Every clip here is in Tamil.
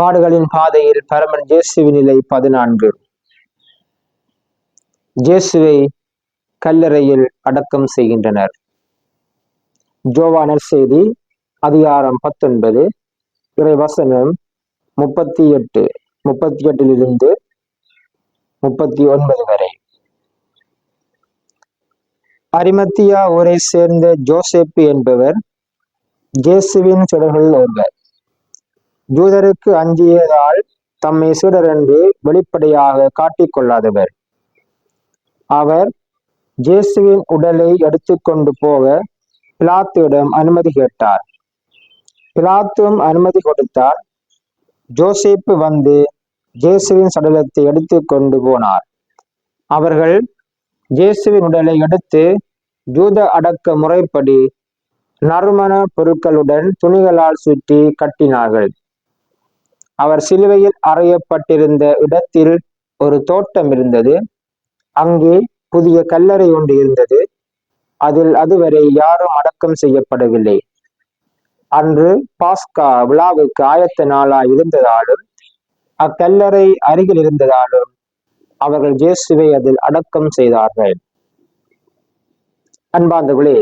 பாடுகளின் பாதையில் பரமன் ஜேசுவின் நிலை பதினான்கு. ஜேசுவை கல்லறையில் அடக்கம் செய்கின்றனர். ஜோவானர் செய்தி அதிகாரம் பத்தொன்பது இறைவசனம் முப்பத்தி எட்டு முப்பத்தி எட்டிலிருந்து முப்பத்தி ஒன்பது வரை. அரிமத்தியா ஊரை சேர்ந்த ஜோசேப்பு என்பவர் ஜேசுவின் சுடர்கள் ஒருவர். ஜூதருக்கு அஞ்சியதால் தம்மை சீடர் என்று வெளிப்படையாக காட்டிக்கொள்ளாதவர். அவர் ஜேசுவின் உடலை எடுத்துக்கொண்டு போக பிலாத்துவிடம் அனுமதி கேட்டார். பிலாத்தும் அனுமதி கொடுத்தார். ஜோசேப்பு வந்து ஜேசுவின் சடலத்தை எடுத்து கொண்டு போனார். அவர்கள் ஜேசுவின் உடலை எடுத்து ஜூத அடக்க முறைப்படி நறுமண பொருட்களுடன் துணிகளால் சுற்றி கட்டினார்கள். அவர் சிலுவையில் அறையப்பட்டிருந்த இடத்தில் ஒரு தோட்டம் இருந்தது. அங்கே புதிய கல்லறை ஒன்று இருந்தது. அதில் அதுவரை யாரும் அடக்கம் செய்யப்படவில்லை. அன்று பாஸ்கா விழாவுக்கு ஆயத்த நாளாய் இருந்ததாலும் அக்கல்லறை அருகில் இருந்ததாலும் அவர்கள் ஜேசுவை அதில் அடக்கம் செய்தார்கள். அன்பாந்தகளே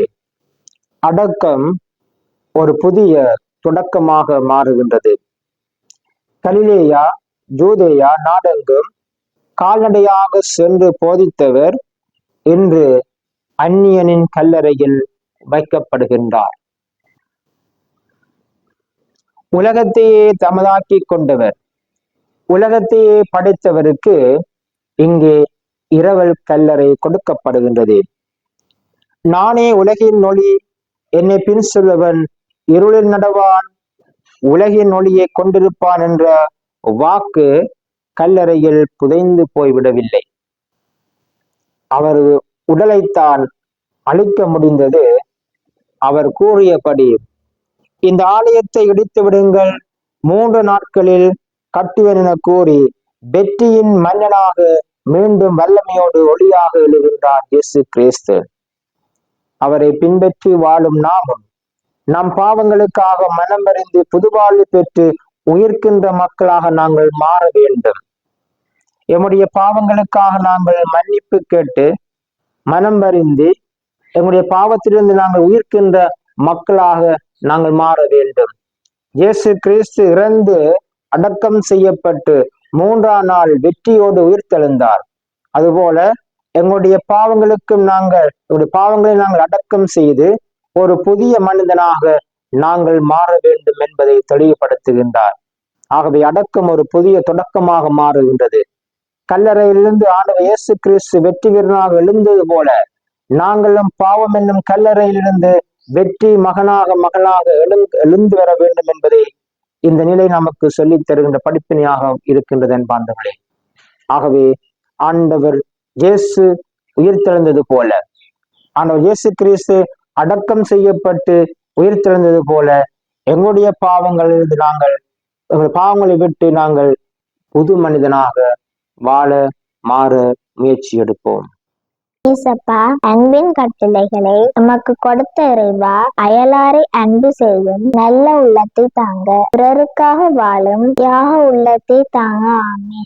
அடக்கம் ஒரு புதிய தொடக்கமாக மாறுகின்றது. கலிலேயா ஜூதேயா நாடெங்கும் கால்நடையாக சென்று போதித்தவர் இன்று அந்நியனின் கல்லறையில் வைக்கப்படுகின்றார். உலகத்தையே தமதாக்கி கொண்டவர். உலகத்தையே படைத்தவருக்கு இங்கே இரவல் கல்லறை கொடுக்கப்படுகின்றது. நானே உலகின் நொழி என்னை பின் சொல்பவன் இருளில் நடவான் உலகின் ஒளியை கொண்டிருப்பான் என்ற வாக்கு கல்லறையில் புதைந்து போய்விடவில்லை. அவர் உடலைத்தான் அழிக்க முடிந்தது. அவர் கூறியபடி இந்த ஆலயத்தை இடித்து விடுங்கள். மூன்று நாட்களில் கட்டுவேன் என கூறி வெற்றியின் மன்னனாக மீண்டும் வல்லமையோடு ஒளியாக எழுகின்றார் இயேசு கிறிஸ்து. அவரை பின்பற்றி வாழும் நாமும் நம் பாவங்களுக்காக மனம் அறிந்து புதுவாழ்வு பெற்று உயிர்க்கின்ற மக்களாக நாங்கள் மாற வேண்டும். எம்முடைய பாவங்களுக்காக நாங்கள் மன்னிப்பு கேட்டு மனம் அறிந்து எங்களுடைய பாவத்திலிருந்து நாங்கள் உயிர்க்கின்ற மக்களாக நாங்கள் மாற வேண்டும். இயேசு கிறிஸ்து இறந்து அடக்கம் செய்யப்பட்டு மூன்றாம் நாள் வெற்றியோடு உயிர்த்தெழுந்தார். அதுபோல எங்களுடைய பாவங்களுக்கும் நாங்கள் எங்களுடைய பாவங்களை நாங்கள் அடக்கம் செய்து ஒரு புதிய மனிதனாக நாங்கள் மாற வேண்டும் என்பதை தெளிவுபடுத்துகின்றார். ஆகவே அடக்கம் ஒரு புதிய தொடக்கமாக மாறுகின்றது. கல்லறையிலிருந்து ஆண்டவர் இயேசு கிறிஸ்து வெற்றி வீரனாக எழுந்தது போல நாங்களும் பாவம் என்னும் கல்லறையிலிருந்து வெற்றி மகனாக மகளாக எழு எழுந்து வர வேண்டும் என்பதை இந்த நிலை நமக்கு சொல்லித் தருகின்ற படிப்பினையாக இருக்கின்றது என்பாந்தவர்களே ஆகவே ஆண்டவர் இயேசு உயிர்த்தெழுந்தது போல ஆண்டவர் இயேசு கிறிஸ்து அடக்கம் செய்யப்பட்டு உயிர் திறந்தது போல எங்களுடைய பாவங்களிலிருந்து நாங்கள் எங்கள் பாவங்களை விட்டு நாங்கள் புது மனிதனாக வாழ மாற முயற்சி எடுப்போம். ஏசப்பா அன்பின் கட்டளைகளை நமக்கு கொடுத்த இறைவா அயலாரை அன்பு செய்யும் நல்ல உள்ளத்தை தாங்க. பிறருக்காக வாழும் யாக உள்ளத்தை தாங்க. ஆமே